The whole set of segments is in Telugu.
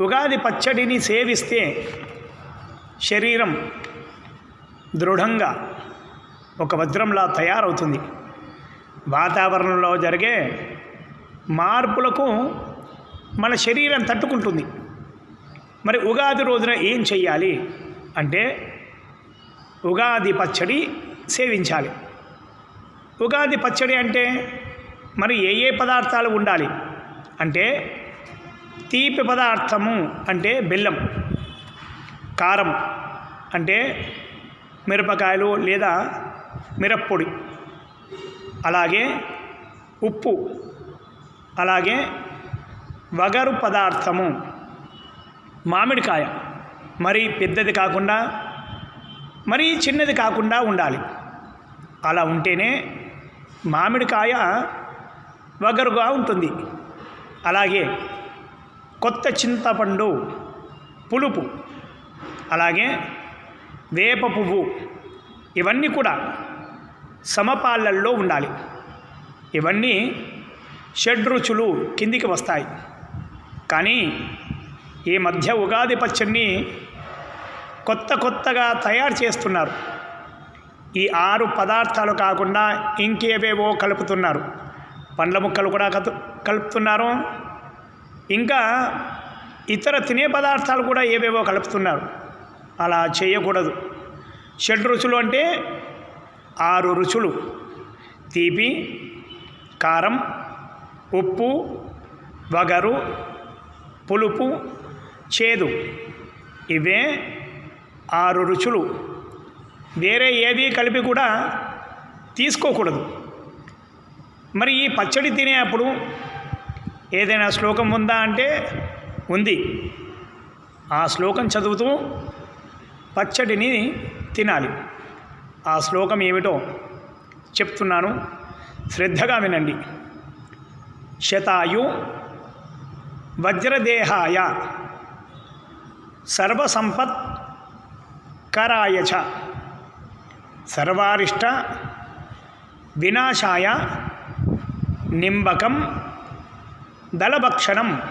ఉగాది పచ్చడిని సేవిస్తే శరీరం దృఢంగా ఒక వజ్రంలా తయారవుతుంది. వాతావరణంలో జరిగే మార్పులకు మన శరీరం తట్టుకుంటుంది. మరి ఉగాది రోజున ఏం చెయ్యాలి? అంటే ఉగాది పచ్చడి సేవించాలి. ఉగాది పచ్చడి అంటే మరి ఏ ఏ పదార్థాలు ఉండాలి? అంటే తీపి పదార్థము అంటే బెల్లం కారం అంటే మిరపకాయలు లేదా మిరప్పొడి అలాగే ఉప్పు అలాగే వగరు పదార్థము మామిడికాయ. మరీ పెద్దది కాకుండా మరీ చిన్నది కాకుండా ఉండాలి. అలా ఉంటేనే మామిడికాయ వగరుగా ఉంటుంది. అలాగే కొత్త చింతపండు పులుపు అలాగే వేప పువ్వు ఇవన్నీ కూడా సమపాళ్ళల్లో ఉండాలి. ఇవన్నీ షడ్రుచులు కిందికి వస్తాయి. కానీ ఈ మధ్య ఉగాది పచ్చడిని కొత్త కొత్తగా తయారు చేస్తున్నారు. ఈ ఆరు పదార్థాలు కాకుండా ఇంకేవేవో కలుపుతున్నారు. పండ్ల ముక్కలు కూడా కలు కలుపుతున్నారు. ఇంకా ఇతర తినే పదార్థాలు కూడా ఏవేవో కలుపుతున్నారు. అలా చేయకూడదు. షడ్ రుచులు అంటే ఆరు రుచులు. తీపి కారం ఉప్పు వగరు పులుపు చేదు. ఇవే ఆరు రుచులు. వేరే ఏది కలిపి కూడా తీసుకోకూడదు. మరి ఈ పచ్చడి తినేప్పుడు ఏదైనా శ్లోకం ఉందా అంటే ఉంది. ఆ శ్లోకం చదువుతూ పచ్చడిని తినాలి. ఆ శ్లోకం ఏమిటో చెప్తున్నాను. శ్రద్ధగా వినండి. శతాయు వజ్రదేహాయ సర్వసంపత్ కరాయ చ సర్వారిష్ట వినాశాయ నింబకం దళభక్షణం.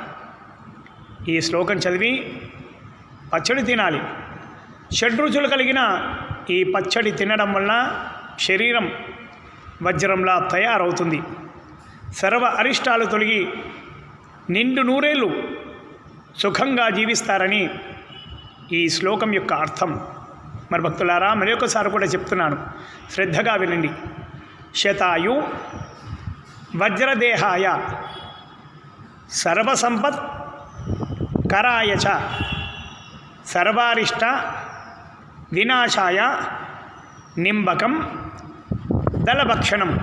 ఈ శ్లోకం చదివి పచ్చడి తినాలి. షడ్రుచులు కలిగిన ఈ పచ్చడి తినడం వలన శరీరం వజ్రంలా తయారవుతుంది. సర్వ అరిష్టాలు తొలగి నిండు నూరేళ్ళు సుఖంగా జీవిస్తారని ఈ శ్లోకం యొక్క అర్థం. మరి భక్తులారా మరొకసారి కూడా చెప్తున్నాను. శ్రద్ధగా వినండి. శతాయు వజ్రదేహాయ సర్వసంపత్ కరాయచ చ సర్వారిష్ట వినాశాయ నింబకం దళభక్షణం.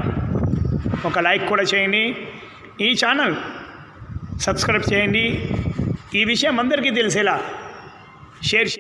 ఒక లైక్ కూడా చేయండి. ఈ ఛానల్ సబ్స్క్రైబ్ చేయండి. ఈ విషయం అందరికీ తెలిసేలా షేర్ చే-